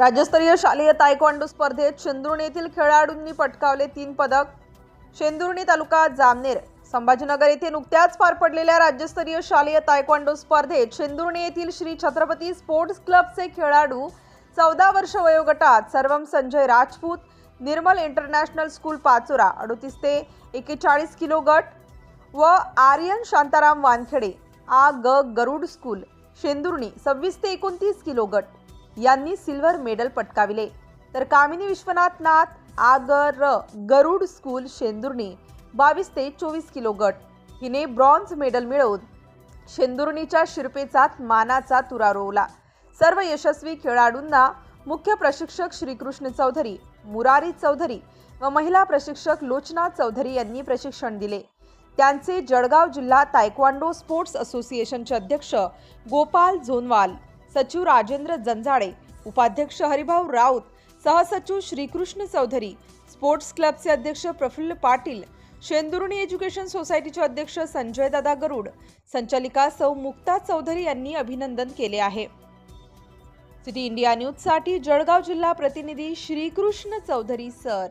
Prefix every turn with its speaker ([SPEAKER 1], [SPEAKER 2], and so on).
[SPEAKER 1] राज्यस्तरीय शालेय तायक्वांडो स्पर्धेत शेंदुर्णी येथील खेळाडूंनी पटकावले तीन पदक. शेंदुर्णी तालुका जामनेर संभाजीनगर येथे नुकत्याच पार पडलेल्या राज्यस्तरीय शालेय तायक्वांडो स्पर्धेत शेंदुर्णी येथील श्री छत्रपती स्पोर्ट्स क्लबचे खेळाडू चौदा वर्ष वयोगटात सर्वम संजय राजपूत निर्मल इंटरनॅशनल स्कूल पाचोरा अडोतीस ते एकेचाळीस किलो गट व आर्यन शांताराम वानखेडे आ ग गरुड स्कूल शेंदुर्णी सव्वीस ते एकोणतीस किलो गट. यांनी सिल्वर मेडल पटकाविले. तर कामिनी विश्वनाथ नाथ आगर गरुड स्कूल शेंदुर्णी बावीस ते चोवीस किलो गट. हिने ब्रॉन्झ मेडल मिळवून शेंदुर्णीच्या शिरपेचात मानाचा तुरा रोवला. सर्व यशस्वी खेळाडूंना मुख्य प्रशिक्षक श्रीकृष्ण चौधरी मुरारी चौधरी व महिला प्रशिक्षक लोचना चौधरी यांनी प्रशिक्षण दिले. त्यांचे जळगाव जिल्हा तायक्वांडो स्पोर्ट्स असोसिएशनचे अध्यक्ष गोपाल झोनवाल सचिव राजेंद्र जंजाडे उपाध्यक्ष हरिभाऊ राऊत सहसचिव श्रीकृष्ण चौधरी स्पोर्ट्स क्लबचे अध्यक्ष प्रफुल्ल पाटील शेंदुर्णी एज्युकेशन सोसायटीचे अध्यक्ष संजय दादा गरुड संचालिका सौ मुक्ता चौधरी यांनी अभिनंदन केले आहे. सिटी इंडिया न्यूजसाठी जळगाव जिल्हा प्रतिनिधी श्रीकृष्ण चौधरी सर.